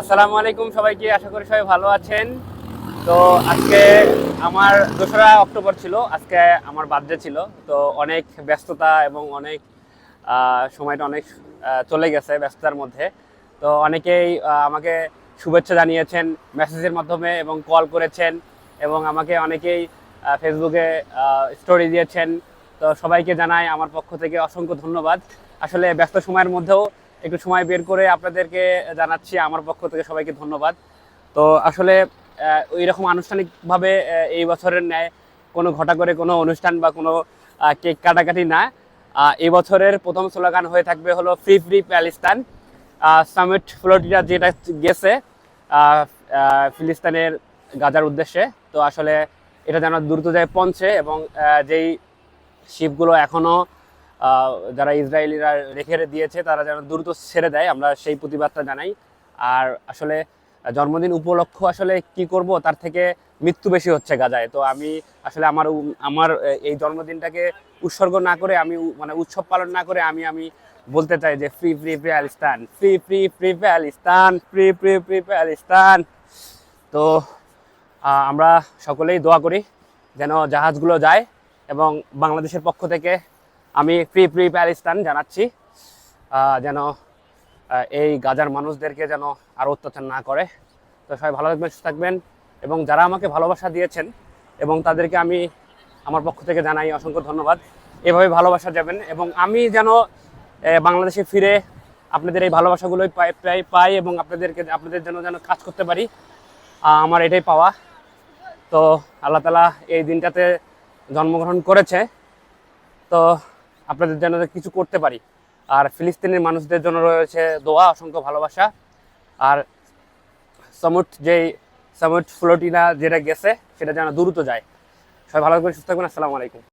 আসসালামু আলাইকুম সবাইকে, আশা করি সবাই ভালো আছেন। তো আজকে আমার দোসরা অক্টোবর ছিল, আজকে আমার বার্থডে ছিল। তো অনেক ব্যস্ততা এবং অনেক সময়টা অনেক চলে গেছে ব্যস্ততার মধ্যে। তো অনেকেই আমাকে শুভেচ্ছা জানিয়েছেন মেসেজের মাধ্যমে এবং কল করেছেন এবং আমাকে অনেকেই ফেসবুকে স্টোরি দিয়েছেন। তো সবাইকে জানাই আমার পক্ষ থেকে অসংখ্য ধন্যবাদ। আসলে ব্যস্ত সময়ের মধ্যেও একটু সময় বের করে আপনাদেরকে জানাচ্ছি। আমার পক্ষ থেকে সবাইকে ধন্যবাদ। তো আসলে ওই রকম আনুষ্ঠানিকভাবে এই বছরের ন্যায় কোনো ঘটা করে কোনো অনুষ্ঠান বা কোনো কেক কাটাকাটি না। এই বছরের প্রথম স্লোগান হয়ে থাকবে হলো free free Palestine. Summit Florida যেটা গেছে আহ, গাজার উদ্দেশ্যে। তো আসলে এটা যেন দ্রুত যায় পৌঁছে এবং যেই শিপগুলো এখনও আহ, যারা ইসরায়েলিরা রেখে দিয়েছে, তারা যেন দ্রুত ছেড়ে দেয়, আমরা সেই প্রতিবাদটা জানাই। আর আসলে জন্মদিন উপলক্ষ আসলে কি করব, তার থেকে মৃত্যু বেশি হচ্ছে গাজায়। তো আমি আসলে আমার আমার এই জন্মদিনটাকে উৎসর্গ না করে আমি মানে উৎসব পালন না করে আমি আমি বলতে চাই যে free free Palestine free free free Palestine free free free Palestine তো আমরা সকলেই দোয়া করি যেন জাহাজগুলো যায় এবং বাংলাদেশের পক্ষ থেকে আমি ফ্রি ফ্রি প্যালিস্তান জানাচ্ছি যেন এই গাজার মানুষদেরকে যেন আর অত্যাচার না করে। তো সবাই ভালো থাকবেন, সুস্থ থাকবেন এবং যারা আমাকে ভালোবাসা দিয়েছেন এবং তাদেরকে আমি আমার পক্ষ থেকে জানাই অসংখ্য ধন্যবাদ। এভাবে ভালোবাসা যাবেন এবং আমি যেন বাংলাদেশে ফিরে আপনাদের এই ভালোবাসাগুলোই পাই প্রায় পাই এবং আপনাদেরকে, আপনাদের জন্য যেন কাজ করতে পারি আমার এটাই পাওয়া। তো আল্লাহ তালা এই দিনটাতে জন্মগ্রহণ করেছে। তো আপনাদের জন্য কিছু করতে পারি। আর ফিলিস্তিনের মানুষদের জন্য রয়েছে দোয়া, অসংখ্য ভালোবাসা। আর সমুট যেই সমুট ফ্লোটিনা যেটা গেছে, সেটা যেন দ্রুত যায়। সবাই ভালো করে সুস্থ থাকবেন, আসসালামু আলাইকুম।